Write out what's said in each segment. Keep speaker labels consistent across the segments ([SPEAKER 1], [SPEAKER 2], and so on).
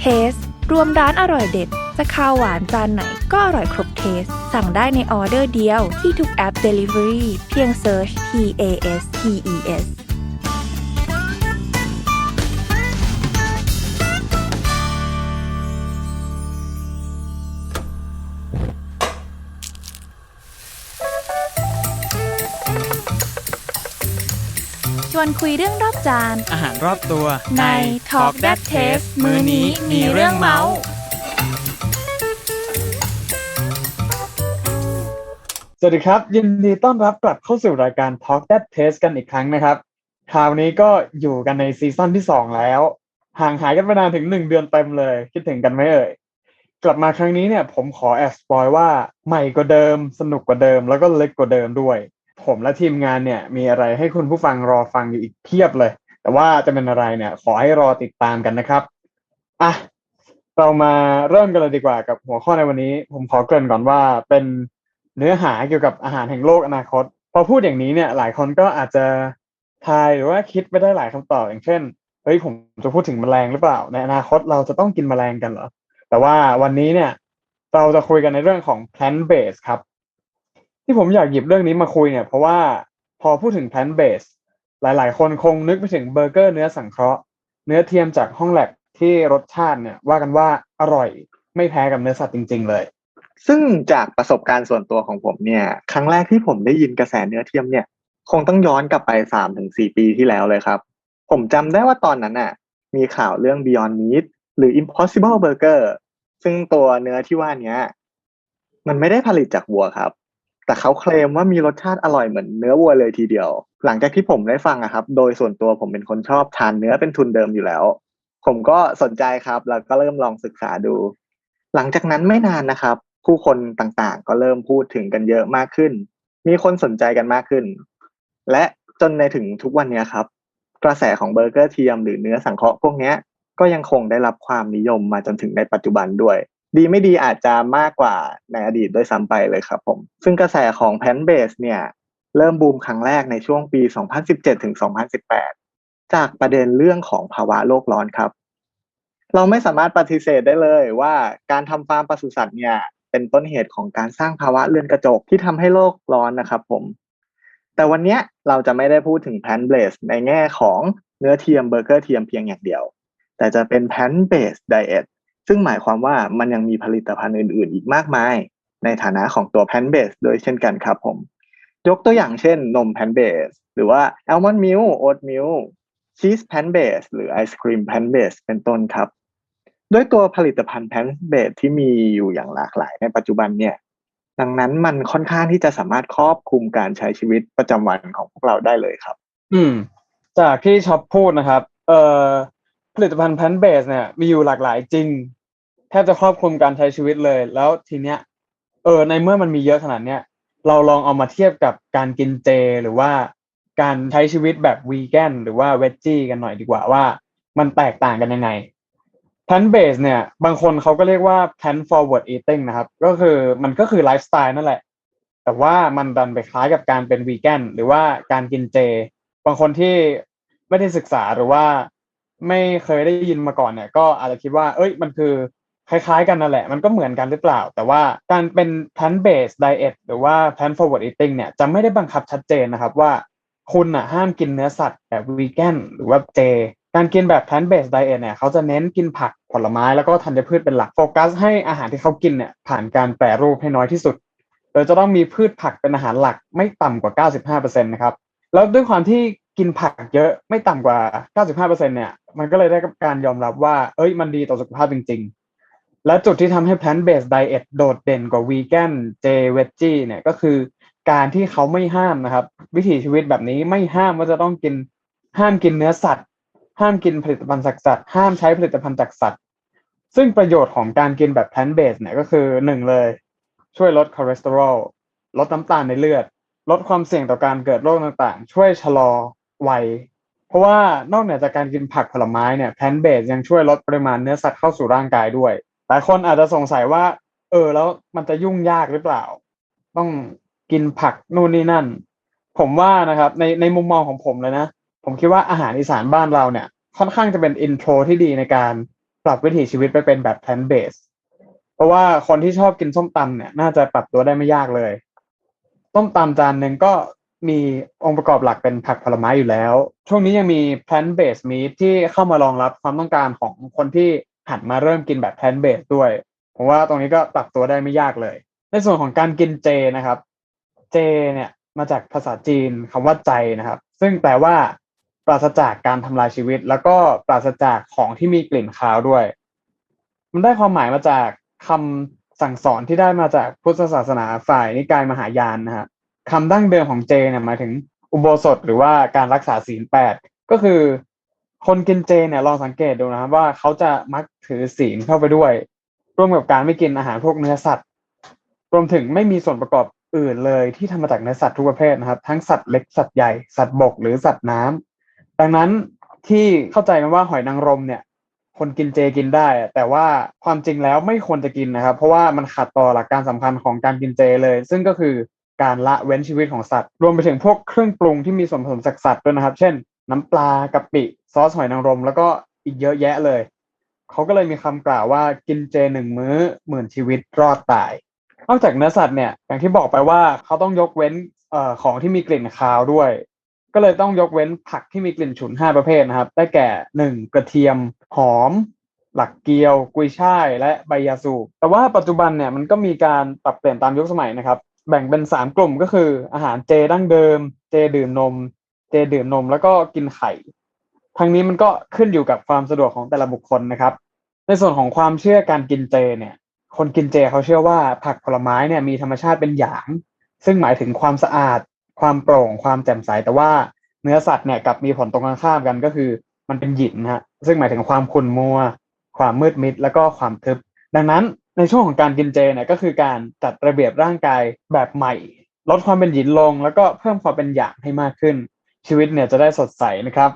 [SPEAKER 1] เทสรวมร้านอร่อยเด็ด จะข้าวหวานจานไหนก็อร่อยครบเทส สั่งได้ในออเดอร์เดียวที่ทุกแอป Delivery เพียง Search T A S T E S วนคุยเรื่องรอบจาน
[SPEAKER 2] อาหารรอบตัว
[SPEAKER 1] ใน Talk That Taste มื้อนี้มีเรื่องเมาส์
[SPEAKER 3] สวัสดีครับ ยินดีต้อนรับกลับเข้าสู่รายการ Talk That Taste กันอีกครั้งนะครับ คราวนี้ก็อยู่กันในซีซั่นที่สองแล้ว ห่างหายกันไปนานถึงหนึ่งเดือนเต็มเลย คิดถึงกันไหมเอ่ย กลับมาครั้งนี้เนี่ยผมขอแอบสปอยว่าใหม่กว่าเดิม สนุกกว่าเดิม แล้วก็เล็กกว่าเดิมด้วย ผมและทีมงานเนี่ย มีอะไรให้คุณผู้ฟังรอฟังอยู่อีกเพียบเลย แต่ว่าจะเป็นอะไรเนี่ย ขอให้รอติดตามกันนะครับอะเรามาเริ่มกันเลยดีกว่ากับหัวข้อในวันนี้ ผมขอเกริ่นก่อนว่าเป็นเนื้อหาเกี่ยวกับอาหารแห่งโลกอนาคต พอพูดอย่างนี้เนี่ย หลายคนก็อาจจะทายหรือว่าคิดไปได้หลายคำตอบอย่างเช่นเฮ้ยผมจะพูดถึงแมลงหรือเปล่า ในอนาคตเราจะต้องกินแมลงกันเหรอแต่ว่าวันนี้เนี่ย เราจะคุยกันในเรื่องของ plant based ครับ ที่ผมอยากหยิบเรื่องนี้มาคุยเนี่ย เพราะว่าพอพูดถึง plant based หลาย ๆ คนคงนึกไปถึงเบอร์เกอร์เนื้อสังเคราะห์ เนื้อเทียมจากห้องแลบที่รสชาติเนี่ยว่ากันว่าอร่อยไม่แพ้กับเนื้อสัตว์จริง ๆ เลย
[SPEAKER 4] ซึ่งจากประสบการณ์ส่วนตัวของผมเนี่ย ครั้งแรกที่ผมได้ยินกระแสเนื้อเทียมเนี่ย คงต้องย้อนกลับไปสามถึงสี่ปีที่แล้วเลยครับ ผมจำได้ว่าตอนนั้นน่ะ มีข่าวเรื่อง Beyond Meat หรือ Impossible Burger ซึ่งตัวเนื้อที่ว่านี้มันไม่ได้ผลิตจากวัวครับ แต่เขาเคลมว่ามีรสชาติอร่อยเหมือนเนื้อวัวเลยทีเดียว หลังจากที่ผมได้ฟังอะครับ โดยส่วนตัวผมเป็นคนชอบทานเนื้อเป็นทุนเดิมอยู่แล้ว ผมก็สนใจครับแล้วก็เริ่มลองศึกษาดู หลังจากนั้นไม่นานนะครับ ผู้คนต่างๆ ก็เริ่มพูดถึงกันเยอะมากขึ้น มีคนสนใจกันมากขึ้น และจนในถึงทุกวันนี้ครับ กระแสของเบอร์เกอร์เทียมหรือเนื้อสังเคราะห์พวกนี้ก็ยังคงได้รับความนิยมมาจนถึงในปัจจุบันด้วย ดีไม่ดีอาจจะมากกว่าในอดีตด้วยซ้ำไปเลยครับผม ซึ่งกระแสของแพนเบสเนี่ยเริ่มบูมครั้งแรกในช่วงปี 2017 ถึง 2018 จากประเด็นเรื่องของภาวะโลกร้อนครับ เราไม่สามารถปฏิเสธได้เลยว่าการทำฟาร์มปศุสัตว์เนี่ยเป็นต้นเหตุของการสร้างภาวะเรือนกระจกที่ทำให้โลกร้อนนะครับผม แต่วันนี้เราจะไม่ได้พูดถึงแพนเบสในแง่ของเนื้อเทียมเบอร์เกอร์เทียมเพียงอย่างเดียว แต่จะเป็นแพนเบสไดเอท ซึ่งหมายความว่ามันยังมีผลิตภัณฑ์อื่น ๆ อีกมากมาย ในฐานะของตัวแพนเบสโดยเช่นกันครับผม ยกตัวอย่างเช่นนมแพนเบสหรือว่าแอลมอนด์มิลโอ๊ตมิลชีสแพนเบสหรือไอศครีมแพนเบสเป็นต้นครับ ด้วยตัวผลิตภัณฑ์แพนเบสที่มีอยู่อย่างหลากหลายในปัจจุบันเนี่ยดังนั้นมันค่อนข้างที่จะสามารถครอบคลุมการใช้ชีวิตประจำวันของพวกเราได้เลยครับ
[SPEAKER 3] อืม จากที่ช็อปพูดนะครับ เอ่อ ผลิตภัณฑ์แพนเบสเนี่ยมีอยู่หลากหลายจริง แทบจะครอบคลุมการใช้ชีวิตเลย แล้วทีเนี้ยเออในเมื่อมันมีเยอะขนาดเนี้ยเราลองเอามาเทียบกับการกินเจหรือว่าการใช้ชีวิตแบบวีแกนหรือว่าเวจจี้กันหน่อยดีกว่าว่า มันแตกต่างกันยังไง plant based เนี่ย บางคนเขาก็เรียกว่า plant forward eating นะครับ ก็คือมันก็คือไลฟ์สไตล์นั่นแหละ แต่ว่ามันดันไปคล้ายกับการเป็นวีแกนหรือว่าการกินเจ บางคนที่ไม่ได้ศึกษาหรือว่า ไม่เคยได้ยินมาก่อนเนี่ย ก็อาจจะคิดว่า เอ้ย มันคือคล้ายๆกันนั่นแหละ มันก็เหมือนกันหรือเปล่า แต่ว่าการเป็น plant based diet หรือว่า plant forward eating เนี่ย จะไม่ได้บังคับชัดเจนนะครับว่า คุณอะห้ามกินเนื้อสัตว์แบบวีแกนหรือว่าเจ การกินแบบ plant based diet เนี่ย เขาจะเน้นกินผักผลไม้แล้วก็ธัญพืชเป็นหลัก โฟกัสให้อาหารที่เขากินเนี่ยผ่านการแปรรูปให้น้อยที่สุด โดยจะต้องมีพืชผักเป็นอาหารหลักไม่ต่ำกว่า 95%นะครับ แล้วด้วยความที่ กินผักเยอะไม่ต่ำกว่า 95%เนี่ยมันก็เลยได้การยอมรับว่า เอ้ยมันดีต่อสุขภาพจริง ๆ และจุดที่ทำให้ plant based diet โดดเด่นกว่า vegan j veggie เนี่ยก็คือการที่เขาไม่ห้ามนะครับ วิถีชีวิตแบบนี้ไม่ห้ามว่าจะต้องกินห้ามกินเนื้อสัตว์ ห้ามกินผลิตภัณฑ์จากสัตว์ ห้ามใช้ผลิตภัณฑ์จากสัตว์ ซึ่งประโยชน์ของการกินแบบ plant based เนี่ยก็คือหนึ่งเลย ช่วยลดคอเลสเตอรอลลดน้ำตาลในเลือด ลดความเสี่ยงต่อการเกิดโรคต่างๆ ช่วยชะลอ ไว เพราะว่านอกเหนือจากการกินผักผลไม้เนี่ย plant based ยังช่วยลดปริมาณเนื้อสัตว์เข้าสู่ร่างกายด้วย หลายคนอาจจะสงสัยว่า เออ แล้วมันจะยุ่งยากหรือเปล่า ต้องกินผักนู่นนี่นั่น ผมว่านะครับในในมุมมองของผมเลยนะ ผมคิดว่าอาหารอีสานบ้านเราเนี่ย ค่อนข้างจะเป็นอินโทรที่ดีในการปรับวิถีชีวิตไปเป็นแบบ plant based เพราะว่าคนที่ชอบกินส้มตำเนี่ย น่าจะปรับตัวได้ไม่ยากเลยส้มตำจานหนึ่งก็ มีองค์ประกอบหลักเป็นผักผลไม้อยู่แล้ว ช่วงนี้ยังมี plant based meat ที่เข้ามารองรับความต้องการของคนที่หันมาเริ่มกินแบบ plant based ด้วยผมว่าตรงนี้ก็ปรับตัวได้ไม่ยากเลย ในส่วนของการกินเจนะครับ เจเนี่ยมาจากภาษาจีนคำว่าใจนะครับ ซึ่งแปลว่า ปราศจากการทำลายชีวิต แล้วก็ปราศจากของที่มีกลิ่นคาวด้วย มันได้ความหมายมาจากคำสั่งสอนที่ได้มาจากพุทธศาสนาฝ่ายนิกายมหายานนะฮะ คำดั้งเดิมของเจเนี่ยหมายถึงอุโบสถหรือว่าการรักษาศีลแปดก็คือคนกินเจเนี่ยลองสังเกตดูนะครับว่าเขาจะมักถือศีลเข้าไปด้วย ร่วมกับการไม่กินอาหารพวกเนื้อสัตว์ รวมถึงไม่มีส่วนประกอบอื่นเลยที่ทำมาจากเนื้อสัตว์ทุกประเภทนะครับ ทั้งสัตว์เล็กสัตว์ใหญ่สัตว์บกหรือสัตว์น้ำดังนั้นที่เข้าใจกันว่าหอยนางรมเนี่ย คนกินเจกินได้ แต่ว่าความจริงแล้วไม่ควรจะกินนะครับ เพราะว่ามันขัดต่อหลักการสำคัญของการกินเจเลย ซึ่งก็คือ การละเว้นชีวิตของสัตว์ รวมไปถึงพวกเครื่องปรุงที่มีส่วนผสมจากสัตว์ด้วยนะครับ เช่น น้ำปลากะปิซอสหอยนางรม แล้วก็อีกเยอะแยะเลยเขาก็เลยมีคำกล่าวว่ากินเจหนึ่งมื้อหมื่นชีวิตรอดตายนอกจากเนื้อสัตว์เนี่ยอย่างที่บอกไปว่าเขาต้องยกเว้นเอ่อของที่มีกลิ่นคาวด้วย ก็เลยต้องยกเว้นผักที่มีกลิ่นฉุนห้าประเภทนะครับ ได้แก่หนึ่งกระเทียมหอม หลักเกียว กุยช่าย และใบยาสูบแต่ว่าปัจจุบันเนี่ยมันก็มีการปรับเปลี่ยนตามยุคสมัยนะครับ แบ่งเป็นสามกลุ่มก็คือ อาหารเจดั้งเดิม เจดื่มนม เจดื่มนมแล้วก็กินไข่ทั้งนี้มันก็ขึ้นอยู่กับความสะดวกของแต่ละบุคคลนะครับ ในส่วนของความเชื่อการกินเจเนี่ย คนกินเจเขาเชื่อว่าผักผลไม้เนี่ยมีธรรมชาติเป็นหยาง ซึ่งหมายถึงความสะอาด ความโปร่ง ความแจ่มใส แต่ว่าเนื้อสัตว์เนี่ยกลับมีผลตรงกันข้ามกันก็คือ มันเป็นหยินฮะซึ่งหมายถึงความขุ่นมัว ความมืดมิด แล้วก็ความทึบ ดังนั้น ในช่วงของการกินเจเนี่ยก็คือการจัดระเบียบร่างกายแบบใหม่ ลดความเป็นหยินลง แล้วก็เพิ่มความเป็นหยางให้มากขึ้น ชีวิตเนี่ยจะได้สดใสนะครับ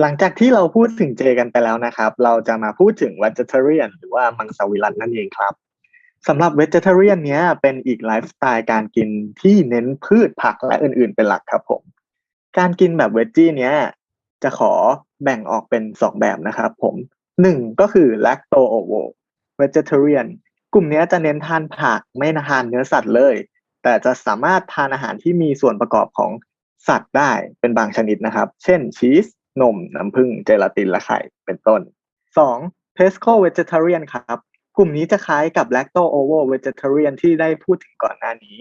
[SPEAKER 4] หลังจากที่เราพูดถึงเจกันไปแล้วนะครับ เราจะมาพูดถึง vegetarian หรือว่ามังสวิรัตนั่นเองครับสำหรับ vegetarian เนี้ยเป็นอีกไลฟ์สไตล์การกินที่เน้นพืชผักและอื่น ๆ เป็นหลักครับผม การกินแบบเวจจี้เนี้ยจะขอแบ่งออกเป็นสองแบบนะครับผมหนึ่งก็คือ lacto ovo vegetarian กลุ่มนี้จะเน้นทานผักไม่ทานเนื้อสัตว์เลย แต่จะสามารถทานอาหารที่มีส่วนประกอบของสัตว์ได้เป็นบางชนิดนะครับ เช่นชีส นม น้ำผึ้งเจลาตินและไข่เป็นต้น 2. pesco vegetarian ครับ กลุ่มนี้จะคล้ายกับ lacto ovo vegetarian ที่ได้พูดถึงก่อนหน้านี้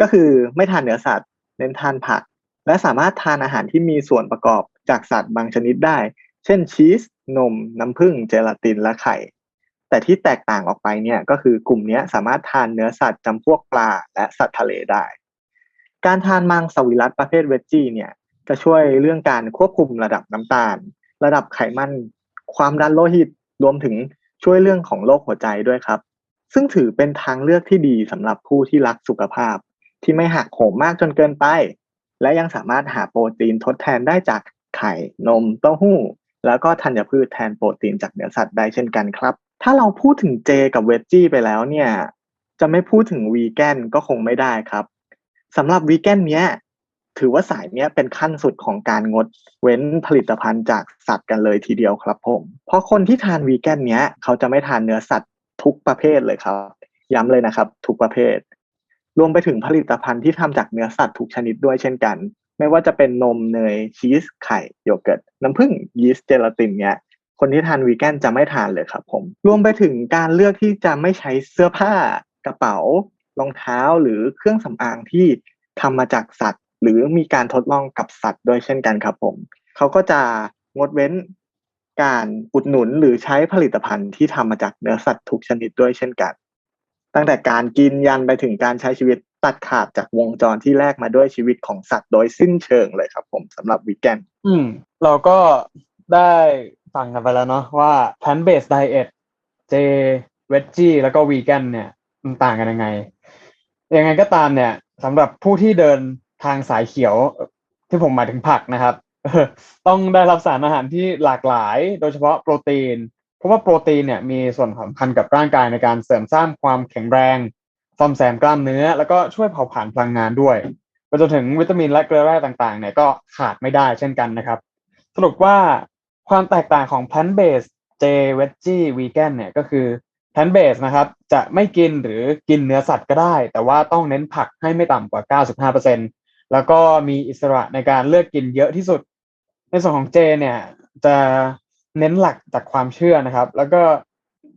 [SPEAKER 4] ก็คือไม่ทานเนื้อสัตว์ เน้นทานผัก และสามารถทานอาหารที่มีส่วนประกอบจากสัตว์บางชนิดได้ เช่นชีส นม น้ำผึ้งเจลาตินและไข่ แต่ที่แตกต่างออกไปเนี่ยก็คือกลุ่มนี้สามารถทานเนื้อสัตว์จำพวกปลาและสัตว์ทะเลได้ การทานมังสวิรัตประเภทเวจจี้เนี่ยจะช่วยเรื่องการควบคุมระดับน้ำตาล ระดับไขมัน ความดันโลหิตรวมถึงช่วยเรื่องของโรคหัวใจด้วยครับ ซึ่งถือเป็นทางเลือกที่ดีสำหรับผู้ที่รักสุขภาพ ที่ไม่หักโหมมากจนเกินไป และยังสามารถหาโปรตีนทดแทนได้จากไข่นมเต้าหู้ แล้วก็ธัญพืชแทนโปรตีนจากเนื้อสัตว์ได้เช่นกันครับ ถ้าเราพูดถึงเจกับเวจจี้ไปแล้วเนี่ย จะไม่พูดถึงวีแกนก็คงไม่ได้ครับสำหรับวีแกนเนี้ย ถือว่าสายเนี้ยเป็นขั้นสุดของการงดเว้นผลิตภัณฑ์จากสัตว์กันเลยทีเดียวครับผม เพราะคนที่ทานวีแกนเนี้ย เขาจะไม่ทานเนื้อสัตว์ทุกประเภทเลยครับ ย้ำเลยนะครับ ทุกประเภท รวมไปถึงผลิตภัณฑ์ที่ทำจากเนื้อสัตว์ทุกชนิดด้วยเช่นกัน ไม่ว่าจะเป็นนมเนยชีสไข่โยเกิร์ตน้ำผึ้งยีสต์เจลาตินเนี้ย คนที่ทานวีแกนจะไม่ทานเลยครับผมรวมไปถึงการเลือกที่จะไม่ใช้เสื้อผ้ากระเป๋ารองเท้าหรือเครื่องสำอางที่ทำมาจากสัตว์ หรือมีการทดลองกับสัตว์ด้วยเช่นกันครับผมเขาก็จะงดเว้นการอุดหนุนหรือใช้ผลิตภัณฑ์ที่ทำมาจากเนื้อสัตว์ทุกชนิดด้วยเช่นกัน ตั้งแต่การกินยันไปถึงการใช้ชีวิตตัดขาดจากวงจรที่แลกมาด้วยชีวิตของสัตว์โดยสิ้นเชิงเลยครับผมสำหรับวีแกน
[SPEAKER 3] อืมเราก็ได้ ฟังกันไปแล้วเนาะว่า plant based diet เจ veggie แล้วก็ vegan เนี่ยมันต่างกันยังไง ยังไงก็ตามเนี่ยสำหรับผู้ที่เดินทางสายเขียวที่ผมหมายถึงผักนะครับต้องได้รับสารอาหารที่หลากหลาย โดยเฉพาะโปรตีน เพราะว่าโปรตีนเนี่ยมีส่วนสำคัญกับร่างกายในการเสริมสร้างความแข็งแรงซ่อมแซมกล้ามเนื้อ แล้วก็ช่วยเผาผลาญพลังงานด้วยไปจนถึงวิตามินและเกลือแร่ต่างๆเนี่ยก็ขาดไม่ได้เช่นกันนะครับ สรุปว่า ความแตกต่างของ plant based J Veggie Vegan เนี่ยก็คือ plant based นะครับ จะไม่กินหรือกินเนื้อสัตว์ก็ได้ แต่ว่าต้องเน้นผักให้ไม่ต่ำกว่า 95%แล้วก็มีอิสระในการเลือกกินเยอะที่สุด ในส่วนของ J เนี่ยจะเน้นหลักจากความเชื่อนะครับ แล้วก็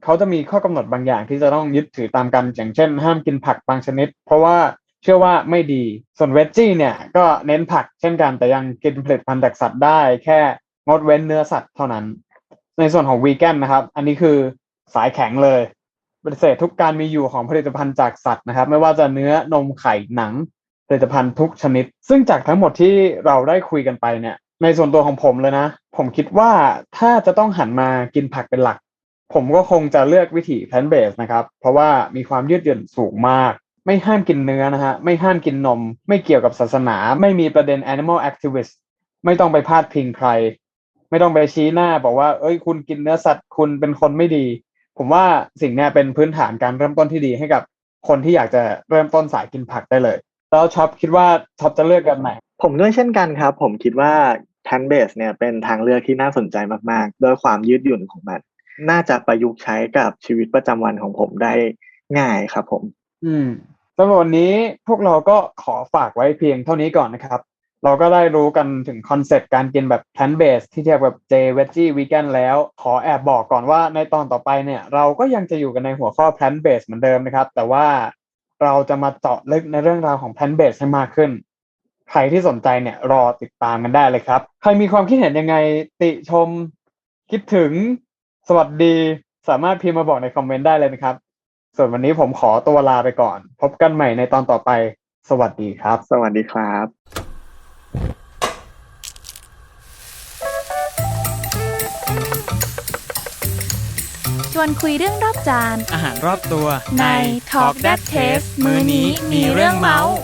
[SPEAKER 3] เขาจะมีข้อกำหนดบางอย่างที่จะต้องยึดถือตามกันอย่างเช่น ห้ามกินผักบางชนิด เพราะว่าเชื่อว่าไม่ดี ส่วนเวจจี้เนี่ยก็เน้นผักเช่นกันแต่ยังกินผลิตภัณฑ์จากสัตว์ได้ แค่ งดเว้นเนื้อสัตว์เท่านั้น ในส่วนของวีแกนนะครับ อันนี้คือสายแข็งเลยปฏิเสธทุกการมีอยู่ของผลิตภัณฑ์จากสัตว์นะครับ ไม่ว่าจะเนื้อนมไข่หนังผลิตภัณฑ์ทุกชนิด ซึ่งจากทั้งหมดที่เราได้คุยกันไปเนี่ย ในส่วนตัวของผมเลยนะ ผมคิดว่าถ้าจะต้องหันมากินผักเป็นหลัก ผมก็คงจะเลือกวิถี plant based นะครับ เพราะว่ามีความยืดหยุ่นสูงมาก ไม่ห้ามกินเนื้อนะฮะไม่ห้ามกินนม ไม่เกี่ยวกับศาสนา ไม่มีประเด็น animal activist ไม่ต้องไปพาดพิงใคร ไม่ต้องไปชี้หน้าบอกว่า เอ้ย คุณกินเนื้อสัตว์คุณเป็นคนไม่ดี ผมว่าสิ่งเนี้ยเป็นพื้นฐานการเริ่มต้นที่ดีให้กับคนที่อยากจะเริ่มต้นสายกินผักได้เลย แล้วช็อปคิดว่าช็อปจะเลือกกันไหน
[SPEAKER 4] ผมด้วยเช่นกันครับ ผมคิดว่า plant based เนี่ยเป็นทางเลือกที่น่าสนใจมากๆ โดยความยืดหยุ่นของมัน น่าจะประยุกต์ใช้กับชีวิตประจำวันของผมได้ง่ายครับผม
[SPEAKER 3] อืมสำหรับวันนี้พวกเราก็ขอฝากไว้เพียงเท่านี้ก่อนนะครับ เราก็ได้รู้กันถึงคอนเซปต์การกินแบบ plant based ที่เทียบกับ J veggie vegan แล้ว ขอแอบบอกก่อนว่าในตอนต่อไปเนี่ยเราก็ยังจะอยู่กันในหัวข้อ plant based เหมือนเดิมนะครับ แต่ว่าเราจะมาเจาะลึกในเรื่องราวของ plant based ให้มากขึ้น ใครที่สนใจเนี่ยรอติดตามกันได้เลยครับ ใครมีความคิดเห็นยังไงติชม คิดถึงสวัสดีสามารถพิมพ์มาบอกในคอมเมนต์ได้เลยนะครับ ส่วนวันนี้ผมขอตัวลาไปก่อน พบกันใหม่ในตอนต่อไป สวัสดีครับ
[SPEAKER 4] สวัสดีครับ
[SPEAKER 1] วนคุยเรื่องรอบจาน
[SPEAKER 2] อาหารรอบตัว
[SPEAKER 1] ใน Talk That Taste มื้อนี้มีเรื่องเมาส์